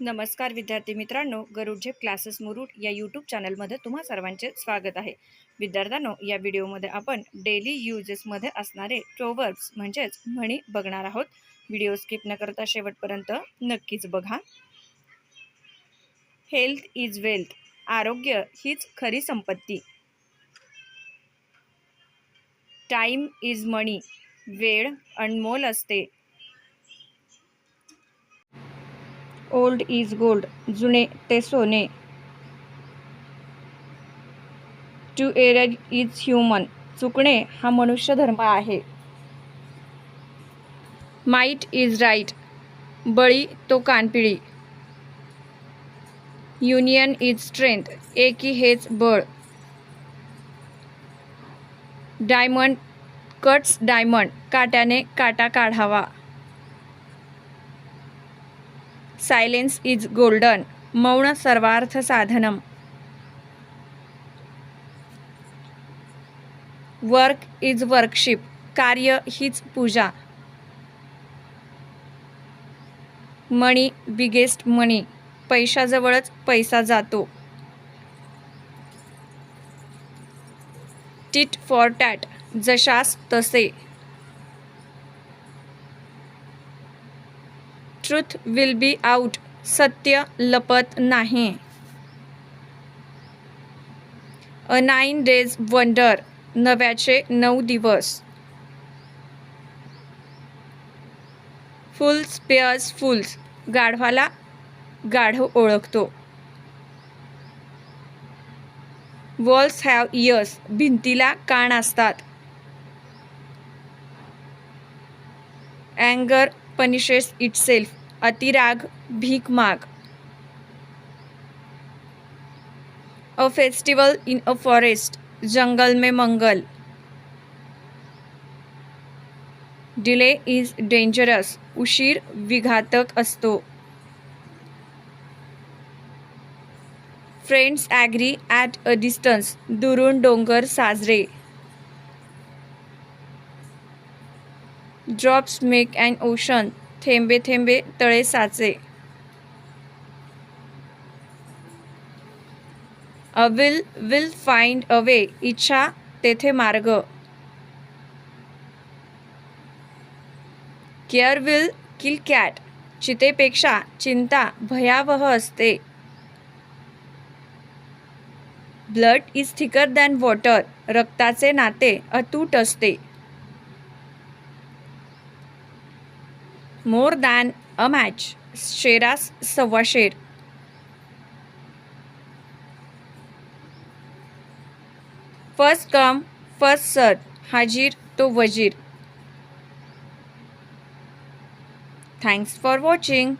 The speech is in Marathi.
नमस्कार विद्यार्थी मित्रांनो गरुड झेप क्लासेस मुरुड या यूट्यूब चॅनलमध्ये तुम्हा सर्वांचे स्वागत आहे. विद्यार्थ्यांनो या व्हिडिओमध्ये आपण डेली यूजेसमध्ये असणारे ट्रोवर्ब्स म्हणजेच म्हणी बघणार आहोत. व्हिडिओ स्किप न करता शेवटपर्यंत नक्कीच बघा. हेल्थ इज वेल्थ आरोग्य हीच खरी संपत्ती. टाईम इज मनी वेळ अनमोल असते. ओल्ड इज गोल्ड जुने ते सोने. टू एरर इज ह्युमन चुकणे हा मनुष्य धर्म आहे. माईट इज राईट बळी तो कानपिळी. युनियन इज स्ट्रेंथ एकी हेच बळ. डायमंड कट्स डायमंड काट्याने काटा काढावा. सायलेन्स इज गोल्डन मौन सर्वार्थ साधनम. वर्क इज वर्कशिप कार्य हीच पूजा. मनी बिगेस्ट मनी पैशाजवळच पैसा जातो. टिट फॉर टॅट जशास तसे. ट्रुथ विल बी आउट सत्य लपत नाही. अ नाईन डेज वंडर नव्याचे नऊ दिवस. फुल्स पेअर्स फुल्स गाढवाला गाढव ओळखतो. वॉल्स हॅव इयर्स भिंतीला कान असतात. अँगर पनिशेस इटसेल्फ अतिराग भीक माग. A festival in a forest जंगल में मंगल. डिले इज डेंजरस उशीर विघातक असतो. Friends agree at a distance दुरून डोंगर साजरे. ड्रॉप्स मेक अँड ओशन थेंबे थेंबे तळे साचे. A will will find a way इच्छा तेथे मार्ग. केअर विल किल कॅट चितेपेक्षा चिंता भयावह असते. Blood is thicker than water रक्ताचे नाते अतूट असते. मोर दॅन अ मॅच शेरास सव्वा शेर फर्स्ट कम फर्स्ट सर हाजीर तो वजीर थँक्स फॉर वॉचिंग